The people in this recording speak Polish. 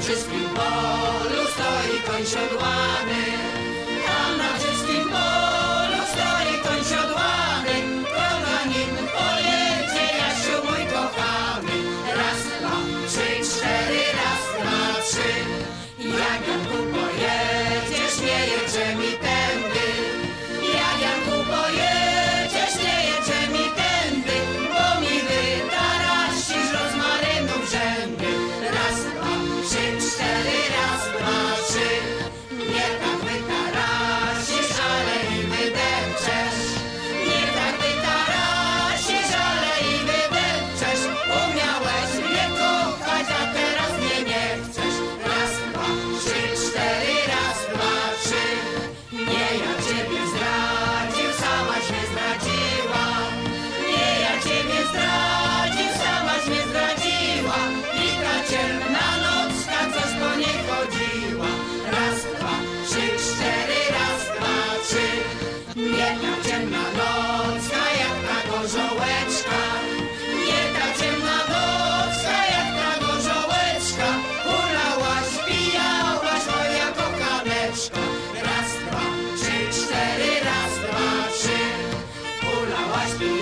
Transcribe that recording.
wszystkim polu stoi koń siodłany. Raz, dwa, trzy, cztery, raz, dwa, trzy. Ulałaś mi